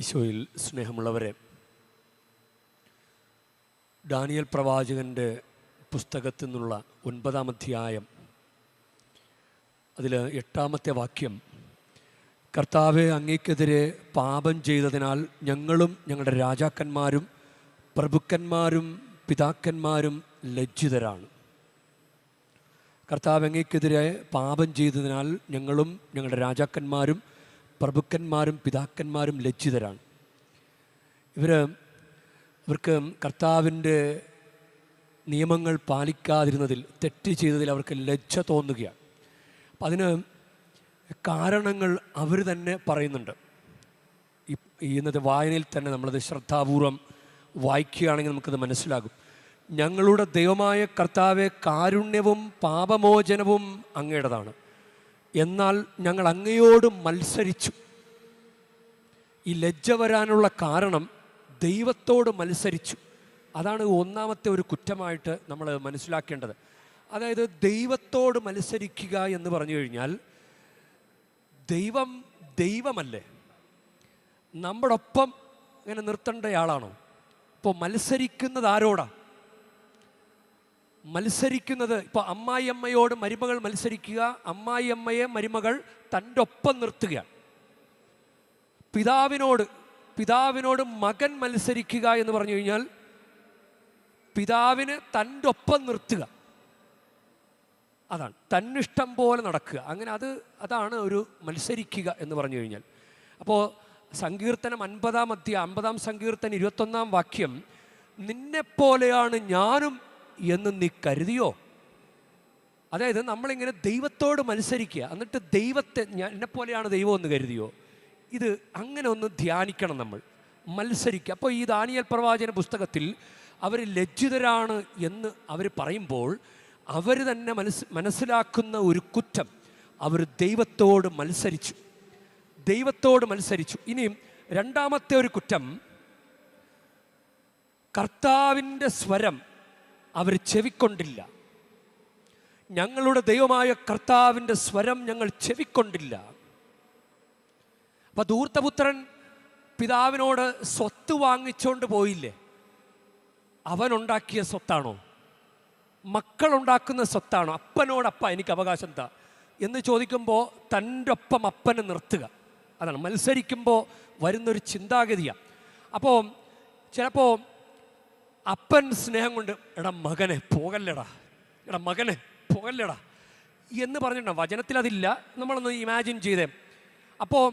ഈശോയിൽ സ്നേഹമുള്ളവരെ ഡാനിയൽ പ്രവാചകന്റെ പുസ്തകത്തിൽ നിന്നുള്ള ഒൻപതാം അധ്യായം അതിൽ എട്ടാമത്തെ വാക്യം കർത്താവെ അങ്ങേക്കെതിരെ പാപം ചെയ്തതിനാൽ ഞങ്ങളും ഞങ്ങളുടെ രാജാക്കന്മാരും പ്രഭുക്കന്മാരും പിതാക്കന്മാരും ലജ്ജിതരാണ്. കർത്താവ് അങ്ങേക്കെതിരെ പാപം ചെയ്തതിനാൽ ഞങ്ങളും ഞങ്ങളുടെ രാജാക്കന്മാരും പ്രഭുക്കന്മാരും പിതാക്കന്മാരും ലജ്ജിതരാണ്. ഇവർ ഇവർക്ക് കർത്താവിന്റെ നിയമങ്ങൾ പാലിക്കാതിരുന്നതിൽ തെറ്റ് ചെയ്തതിൽ അവർക്ക് ലജ്ജ തോന്നുകയാണ്. അപ്പം അതിന് കാരണങ്ങൾ അവർ തന്നെ പറയുന്നുണ്ട്. ഇന്നത്തെ വായനയിൽ തന്നെ നമ്മളത് ശ്രദ്ധാപൂർവം വായിക്കുകയാണെങ്കിൽ നമുക്കത് മനസ്സിലാകും. ഞങ്ങളുടെ ദൈവമായ കർത്താവെ കാരുണ്യവും പാപമോചനവും അങ്ങയുടേതാണ് എന്നാൽ ഞങ്ങൾ അങ്ങയോട് മത്സരിച്ചു. ഈ ലജ്ജ വരാനുള്ള കാരണം ദൈവത്തോട് മത്സരിച്ചു. അതാണ് ഒന്നാമത്തെ ഒരു കുറ്റമായിട്ട് നമ്മൾ മനസ്സിലാക്കേണ്ടത്. അതായത് ദൈവത്തോട് മത്സരിക്കുക എന്ന് പറഞ്ഞു കഴിഞ്ഞാൽ ദൈവം ദൈവമല്ലേ? നമ്മുടെ ഒപ്പം ഇങ്ങനെ നിർത്തേണ്ടയാളാണോ ഇപ്പോൾ മത്സരിക്കുന്നത് ആരോടാ? മത്സരിക്കുന്നത് ഇപ്പോൾ അമ്മായിയമ്മയോട് മരുമകൾ മത്സരിക്കുക അമ്മായിയമ്മയെ മരുമകൾ തന്റെ ഒപ്പം നിർത്തുക. പിതാവിനോട് പിതാവിനോട് മകൻ മത്സരിക്കുക എന്ന് പറഞ്ഞു കഴിഞ്ഞാൽ പിതാവിന് തന്റെ ഒപ്പം നിർത്തുക. അതാണ് തന്നിഷ്ടം പോലെ നടക്കുക. അങ്ങനെ അത് അതാണ് ഒരു മത്സരിക്കുക എന്ന് പറഞ്ഞു കഴിഞ്ഞാൽ. അപ്പോൾ സങ്കീർത്തനം അൻപതാം അധ്യ അമ്പതാം സങ്കീർത്തനം ഇരുപത്തൊന്നാം വാക്യം നിന്നെപ്പോലെയാണ് ഞാനും എന്ന് നീ കരുതിയോ? അതായത് നമ്മളിങ്ങനെ ദൈവത്തോട് മത്സരിക്കുക എന്നിട്ട് ദൈവത്തെ ഞാൻ എന്നെപ്പോലെയാണ് ദൈവം എന്ന് കരുതിയോ? ഇത് അങ്ങനെ ഒന്ന് ധ്യാനിക്കണം നമ്മൾ മത്സരിക്കുക. അപ്പോൾ ഈ ദാനിയൽ പ്രവാചന പുസ്തകത്തിൽ അവർ ലജ്ജിതരാണ് എന്ന് അവർ പറയുമ്പോൾ അവർ തന്നെ മനസ് മനസ്സിലാക്കുന്ന ഒരു കുറ്റം അവർ ദൈവത്തോട് മത്സരിച്ചു. ദൈവത്തോട് മത്സരിച്ചു. ഇനിയും രണ്ടാമത്തെ ഒരു കുറ്റം കർത്താവിന്റെ സ്വരം അവർ ചെവിക്കൊണ്ടില്ല. ഞങ്ങളുടെ ദൈവമായ കർത്താവിന്റെ സ്വരം ഞങ്ങൾ ചെവിക്കൊണ്ടില്ല. അപ്പൊ ദൂർത്തപുത്രൻ പിതാവിനോട് സ്വത്ത് വാങ്ങിച്ചുകൊണ്ട് പോയില്ലേ? അവനുണ്ടാക്കിയ സ്വത്താണോ? മക്കളുണ്ടാക്കുന്ന സ്വത്താണോ? അപ്പനോടപ്പ അപ്പ എനിക്ക് അവകാശം താ എന്ന് ചോദിക്കുമ്പോൾ തന്റെ ഒപ്പം അപ്പനെ നിർത്തുക. അതാണ് മത്സരിക്കുമ്പോൾ വരുന്നൊരു ചിന്താഗതിയാണ് അപ്പോൾ ചിലപ്പോൾ അപ്പൻ സ്നേഹം കൊണ്ട് എടാ മകനെ പോകല്ലടാ. എടാ മകനെ പോകല്ലടാ. എന്ന് പറഞ്ഞിട്ടുണ്ടോ? വചനത്തിൽ അതില്ല. നമ്മളൊന്ന് ഇമാജിൻ ചെയ്തേ. അപ്പോൾ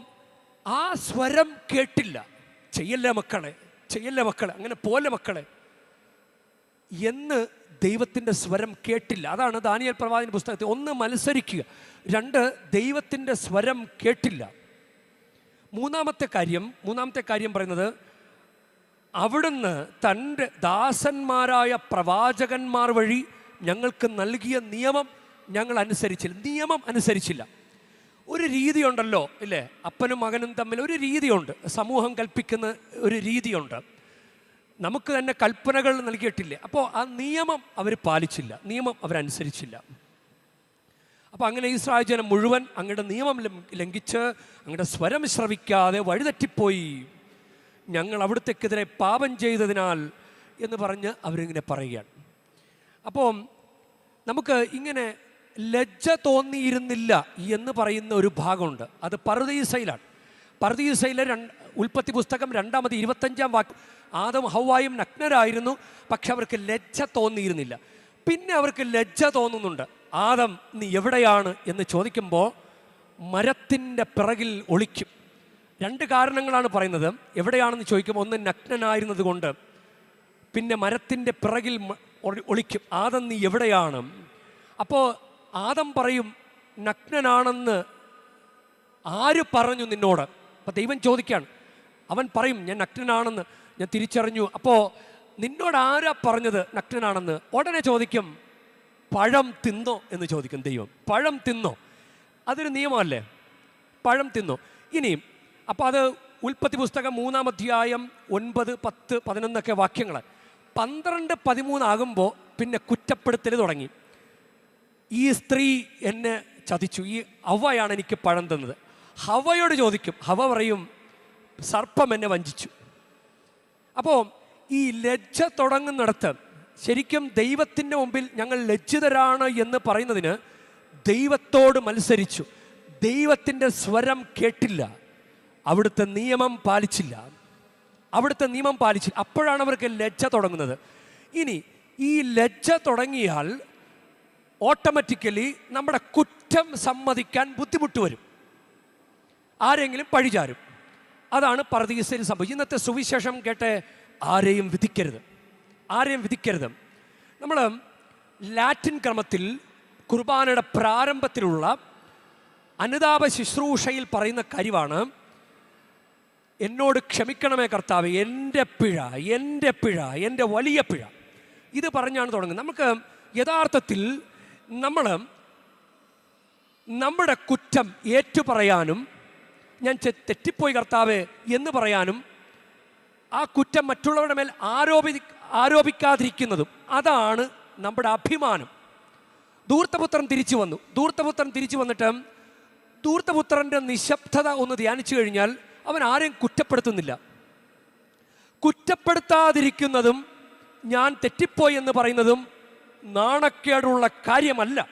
ആ സ്വരം കേട്ടില്ല. ചെയ്യല്ലേ മക്കളെ? ചെയ്യല്ലേ മക്കളെ? അങ്ങനെ പോലെ മക്കളെ. എന്ന് ദൈവത്തിന്റെ സ്വരം കേട്ടില്ല. അതാണ് ദാനിയൽ പ്രവാചന പുസ്തകത്തിൽ ഒന്ന് മത്സരിക്കുക. രണ്ട് ദൈവത്തിന്റെ സ്വരം കേട്ടില്ല. മൂന്നാമത്തെ കാര്യം മൂന്നാമത്തെ കാര്യം പറയുന്നത് അവിടുന്ന് തന്റെ ദാസന്മാരായ പ്രവാചകന്മാർ വഴി ഞങ്ങൾക്ക് നൽകിയ നിയമം ഞങ്ങൾ അനുസരിച്ചില്ല. നിയമം അനുസരിച്ചില്ല. ഒരു രീതിയുണ്ടല്ലോ ഇല്ലേ? അപ്പനും മകനും തമ്മിൽ ഒരു രീതിയുണ്ട്. സമൂഹം കൽപ്പിക്കുന്ന ഒരു രീതിയുണ്ട്. നമുക്ക് തന്നെ കൽപ്പനകൾ നൽകിയിട്ടില്ലേ? അപ്പോൾ ആ നിയമം അവർ പാലിച്ചില്ല. നിയമം അവരനുസരിച്ചില്ല അപ്പോൾ അങ്ങനെ ഈ ജനം മുഴുവൻ അങ്ങയുടെ നിയമം ലംഘിച്ച് അങ്ങയുടെ സ്വരം ശ്രവിക്കാതെ വഴിതെറ്റിപ്പോയി. ഞങ്ങൾ അവിടുത്തേക്കെതിരെ പാപം ചെയ്തതിനാൽ എന്ന് പറഞ്ഞ് അവരിങ്ങനെ പറയുകയാണ്. അപ്പോൾ നമുക്ക് ഇങ്ങനെ ലജ്ജ തോന്നിയിരുന്നില്ല എന്ന് പറയുന്ന ഒരു ഭാഗമുണ്ട്. അത് പർദീസയിലാണ് പർദീസയിലെ രണ്ട് ഉൽപ്പത്തി പുസ്തകം രണ്ടാമത് ഇരുപത്തഞ്ചാം വാക്ക് ആദം ഹൗവായും നഗ്നരായിരുന്നു പക്ഷെ അവർക്ക് ലജ്ജ തോന്നിയിരുന്നില്ല. പിന്നെ അവർക്ക് ലജ്ജ തോന്നുന്നുണ്ട്. ആദം നീ എവിടെയാണ്? എന്ന് ചോദിക്കുമ്പോൾ മരത്തിന്റെ പിറകിൽ ഒളിക്കും. രണ്ട് കാരണങ്ങളാണ് പറയുന്നത്. എവിടെയാണെന്ന് ചോദിക്കുമ്പോൾ ഒന്ന് നഗ്നനായിരുന്നത് കൊണ്ട് പിന്നെ മരത്തിന്റെ പിറകിൽ ഒളിക്കും. ആദം നീ എവിടെയാണ്? അപ്പോൾ ആദം പറയും നഗ്നനാണെന്ന് ആര് പറഞ്ഞു നിന്നോട്? അപ്പം ദൈവം ചോദിക്കുകയാണ് അവൻ പറയും ഞാൻ നഗ്നനാണെന്ന് ഞാൻ തിരിച്ചറിഞ്ഞു. അപ്പോൾ നിന്നോട് ആരാ പറഞ്ഞത് നഗ്നനാണെന്ന്? ഉടനെ ചോദിക്കും പഴം തിന്നോ എന്ന് ചോദിക്കും ദൈവം. പഴം തിന്നോ. അതൊരു നിയമമല്ലേ? പഴം തിന്നോ. ഇനിയും അപ്പോൾ അത് ഉൽപ്പത്തി പുസ്തകം മൂന്നാം അധ്യായം ഒൻപത് പത്ത് പതിനൊന്നൊക്കെ വാക്യങ്ങൾ. പന്ത്രണ്ട് പതിമൂന്നാകുമ്പോൾ പിന്നെ കുറ്റപ്പെടുത്തൽ തുടങ്ങി. ഈ സ്ത്രീ എന്നെ ചതിച്ചു. ഈ അവയാണ് എനിക്ക് പഴം തന്നത്. ഹവയോട് ചോദിക്കും. ഹവ പറയും സർപ്പം എന്നെ വഞ്ചിച്ചു. അപ്പോൾ ഈ ലജ്ജ തുടങ്ങുന്നിടത്ത് ശരിക്കും ദൈവത്തിന്റെ മുമ്പിൽ ഞങ്ങൾ ലജ്ജിതരാണ് എന്ന് പറയുന്നതിന് ദൈവത്തോട് മത്സരിച്ചു. ദൈവത്തിന്റെ സ്വരം കേട്ടില്ല. അവിടുത്തെ നിയമം പാലിച്ചില്ല. അവിടുത്തെ നിയമം പാലിച്ചില്ല. അപ്പോഴാണ് അവർക്ക് ലജ്ജ തുടങ്ങുന്നത്. ഇനി ഈ ലജ്ജ തുടങ്ങിയാൽ ഓട്ടോമാറ്റിക്കലി നമ്മുടെ കുറ്റം സമ്മതിക്കാൻ ബുദ്ധിമുട്ട് വരും. ആരെങ്കിലും പഴിചാരും അതാണ് പറദീസയിൽ സംഭവിച്ചത്. ഇന്നത്തെ സുവിശേഷം കേട്ട് ആരെയും വിധിക്കരുത്. ആരെയും വിധിക്കരുത്. നമ്മൾ ലാറ്റിൻ ക്രമത്തിൽ കുർബാനയുടെ പ്രാരംഭത്തിലുള്ള അനുതാപ ശുശ്രൂഷയിൽ പറയുന്ന കാര്യമാണ് എന്നോട് ക്ഷമിക്കണമേ കർത്താവ് എന്റെ പിഴ എന്റെ പിഴ എന്റെ വലിയ പിഴ. ഇത് പറഞ്ഞാണ് തുടങ്ങുന്നത്. നമുക്ക് യഥാർത്ഥത്തിൽ നമ്മൾ നമ്മുടെ കുറ്റം ഏറ്റുപറയാനും ഞാൻ തെറ്റിപ്പോയി കർത്താവ് എന്ന് പറയാനും ആ കുറ്റം മറ്റുള്ളവരുടെ മേൽ ആരോപി ആരോപിക്കാതിരിക്കുന്നതും അതാണ് നമ്മുടെ അഭിമാനം. ദൂർത്തപുത്രൻ തിരിച്ചു വന്നു. ദൂർത്തപുത്രൻ തിരിച്ചു വന്നിട്ട് ദൂർത്തപുത്രന്റെ നിശബ്ദത ഒന്ന് ധ്യാനിച്ചു കഴിഞ്ഞാൽ അവൻ ആരെയും കുറ്റപ്പെടുത്തുന്നില്ല. കുറ്റപ്പെടുത്താതിരിക്കുന്നതും ഞാൻ തെറ്റിപ്പോയി എന്ന് പറയുന്നതും നാണക്കേടുള്ള കാര്യമല്ല.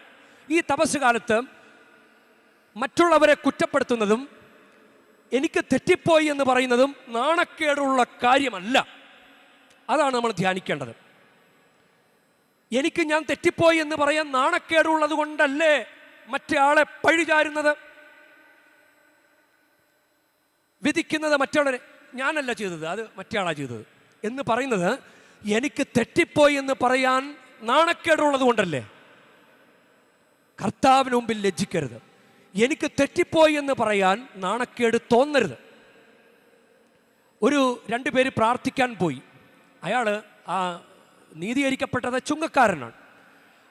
ഈ തപസ് കാലത്ത് മറ്റുള്ളവരെ കുറ്റപ്പെടുത്തുന്നതും എനിക്ക് തെറ്റിപ്പോയി എന്ന് പറയുന്നതും നാണക്കേടുള്ള കാര്യമല്ല. അതാണ് നമ്മൾ ധ്യാനിക്കേണ്ടത്. എനിക്ക് ഞാൻ തെറ്റിപ്പോയി എന്ന് പറയാൻ നാണക്കേടുള്ളത് കൊണ്ടല്ലേ മറ്റേ ആളെ പഴിചാരുന്നത്? വിധിക്കുന്നത് മറ്റുള്ളവരെ ഞാനല്ല ചെയ്തത് അത് മറ്റയാളാണ് ചെയ്തത്. എന്ന് പറയുന്നത് എനിക്ക് തെറ്റിപ്പോയി എന്ന് പറയാൻ നാണക്കേടുള്ളത് കൊണ്ടല്ലേ കർത്താവിന് മുമ്പിൽ ലജ്ജിക്കരുത്. എനിക്ക് തെറ്റിപ്പോയി എന്ന് പറയാൻ നാണക്കേട് തോന്നരുത്. ഒരു രണ്ട് പേര് പ്രാർത്ഥിക്കാൻ പോയി. അയാൾ ആ നീതീകരിക്കപ്പെട്ടത് ചുങ്കക്കാരനാണ്.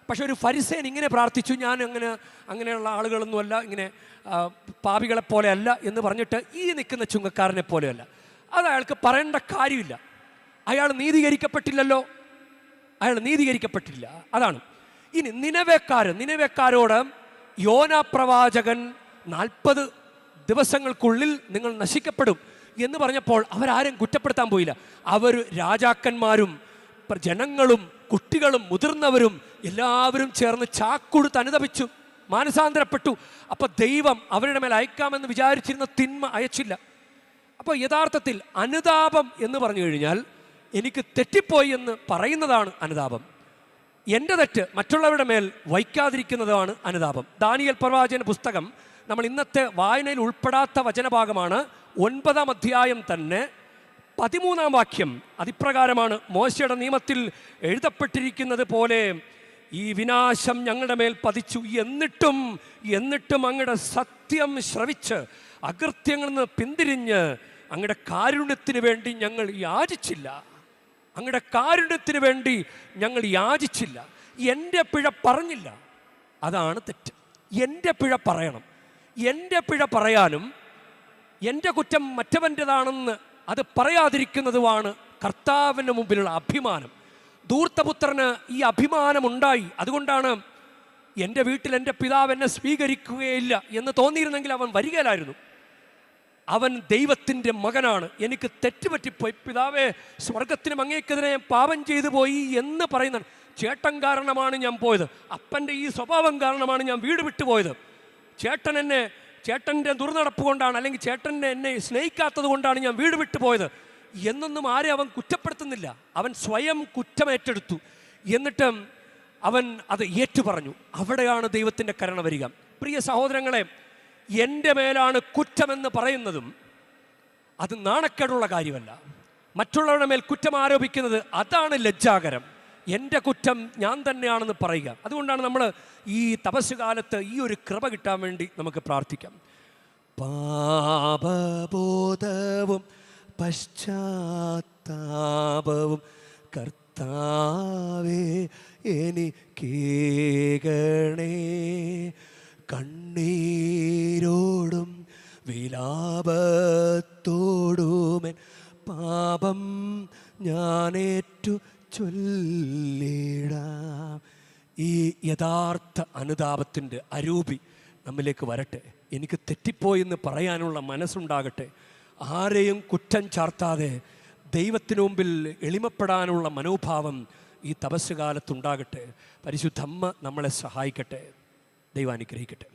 പക്ഷെ ഒരു ഫരിസേൻ ഇങ്ങനെ പ്രാർത്ഥിച്ചു ഞാൻ അങ്ങനെ അങ്ങനെയുള്ള ആളുകളൊന്നുമല്ല ഇങ്ങനെ പാപികളെ പോലെയല്ല എന്ന് പറഞ്ഞിട്ട് ഈ നിൽക്കുന്ന ചുങ്കക്കാരനെ പോലെയല്ല. അത് അയാൾക്ക് പറയേണ്ട കാര്യമില്ല. അയാൾ നീതീകരിക്കപ്പെട്ടില്ലല്ലോ. അയാൾ നീതീകരിക്കപ്പെട്ടില്ല. അതാണ്. ഇനി നിലവേക്കാർ നിലവേക്കാരോട് യോന പ്രവാചകൻ നാൽപ്പത് ദിവസങ്ങൾക്കുള്ളിൽ നിങ്ങൾ നശിക്കപ്പെടും എന്ന് പറഞ്ഞപ്പോൾ അവരാരും കുറ്റപ്പെടുത്താൻ പോയില്ല. അവർ രാജാക്കന്മാരും ജനങ്ങളും കുട്ടികളും മുതിർന്നവരും എല്ലാവരും ചേർന്ന് ചാക്കുട് അനുതപിച്ചു മാനസാന്തരപ്പെട്ടു. അപ്പൊ ദൈവം അവരുടെ മേൽ അയക്കാമെന്ന് വിചാരിച്ചിരുന്ന തിന്മ അയച്ചില്ല. അപ്പോൾ യഥാർത്ഥത്തിൽ അനുതാപം എന്ന് പറഞ്ഞു കഴിഞ്ഞാൽ എനിക്ക് തെറ്റിപ്പോയി എന്ന് പറയുന്നതാണ് അനുതാപം. എന്റെ തെറ്റ് മറ്റുള്ളവരുടെ മേൽ വയ്ക്കാതിരിക്കുന്നതാണ് അനുതാപം. ദാനിയൽ പ്രവാചന പുസ്തകം നമ്മൾ ഇന്നത്തെ വായനയിൽ ഉൾപ്പെടാത്ത വചനഭാഗമാണ് ഒൻപതാം അധ്യായം തന്നെ പതിമൂന്നാം വാക്യം. അതിപ്രകാരമാണ് മോശയുടെ നിയമത്തിൽ എഴുതപ്പെട്ടിരിക്കുന്നത് പോലെ ഈ വിനാശം ഞങ്ങളുടെ മേൽ പതിച്ചു. എന്നിട്ടും എന്നിട്ടും അങ്ങയുടെ സത്യം ശ്രവിച്ച് അകൃത്യങ്ങളിൽ നിന്ന് പിന്തിരിഞ്ഞ് അങ്ങയുടെ കാരുണ്യത്തിന് വേണ്ടി ഞങ്ങൾ യാചിച്ചില്ല. അങ്ങയുടെ കാരുണ്യത്തിന് വേണ്ടി ഞങ്ങൾ യാചിച്ചില്ല. എന്റെ പിഴ പറഞ്ഞില്ല. അതാണ് തെറ്റ്. എന്റെ പിഴ പറയണം. എന്റെ പിഴ പറയാനും എന്റെ കുറ്റം മറ്റവന്റെതാണെന്ന് അത് പറയാതിരിക്കുന്നതുമാണ് കർത്താവിന്റെ മുമ്പിലുള്ള അഭിമാനം. ധൂർത്തപുത്രന് ഈ അഭിമാനമുണ്ടായി. അതുകൊണ്ടാണ് എന്റെ വീട്ടിൽ എന്റെ പിതാവ് എന്നെ സ്വീകരിക്കുകയില്ല എന്ന് തോന്നിയിരുന്നെങ്കിൽ അവൻ വരികയിലായിരുന്നു. അവൻ ദൈവത്തിന്റെ മകനാണ്. എനിക്ക് തെറ്റുപറ്റിപ്പോയി. പിതാവേ സ്വർഗത്തിനും അങ്ങേക്കെതിരെ ഞാൻ പാപം ചെയ്തു പോയി എന്ന് പറയുന്ന ചേട്ടൻ കാരണമാണ് ഞാൻ പോയത്. അപ്പന്റെ ഈ സ്വഭാവം കാരണമാണ് ഞാൻ വീട് വിട്ടുപോയത്. ചേട്ടൻ എന്നെ ചേട്ടന്റെ ദുർനടപ്പ് കൊണ്ടാണ് അല്ലെങ്കിൽ ചേട്ടന്റെ എന്നെ സ്നേഹിക്കാത്തത് കൊണ്ടാണ് ഞാൻ വീട് വിട്ടു പോയത്. എന്നൊന്നും ആരെ അവൻ കുറ്റപ്പെടുത്തുന്നില്ല. അവൻ സ്വയം കുറ്റമേറ്റെടുത്തു. എന്നിട്ട് അവൻ അത് ഏറ്റു പറഞ്ഞു അവിടെയാണ് ദൈവത്തിന്റെ കരുണ വരിക. പ്രിയ സഹോദരങ്ങളെ എന്റെ മേലാണ് കുറ്റമെന്ന് പറയുന്നതും അത് നാണക്കേടുള്ള കാര്യമല്ല. മറ്റുള്ളവരുടെ മേൽ കുറ്റം ആരോപിക്കുന്നത് അതാണ് ലജ്ജാകരം. എന്റെ കുറ്റം ഞാൻ തന്നെയാണെന്ന് പറയുക. അതുകൊണ്ടാണ് നമ്മൾ ഈ തപസ്സുകാലത്ത് ഈ ഒരു കൃപ കിട്ടാൻ വേണ്ടി നമുക്ക് പ്രാർത്ഥിക്കാം. പാപബോധവും പശ്ചാത്താപവും കർത്താവേ എനിക്കേകണേ കണ്ണീരോടും വിലാപത്തോടുമേ പാപം ഞാനേറ്റു ചൊല്ലിടാം. ഈ യഥാർത്ഥ അനുതാപത്തിന്റെ അരൂപി നമ്മിലേക്ക് വരട്ടെ. എനിക്ക് തെറ്റിപ്പോയെന്ന് പറയാനുള്ള മനസ്സുണ്ടാകട്ടെ. ആരെയും കുറ്റം ചാർത്താതെ ദൈവത്തിനു മുമ്പിൽ എളിമപ്പെടാനുള്ള മനോഭാവം ഈ തപസ്സുകാലത്തുണ്ടാകട്ടെ. പരിശുദ്ധമ്മ നമ്മളെ സഹായിക്കട്ടെ. ദൈവം അനുഗ്രഹിക്കട്ടെ.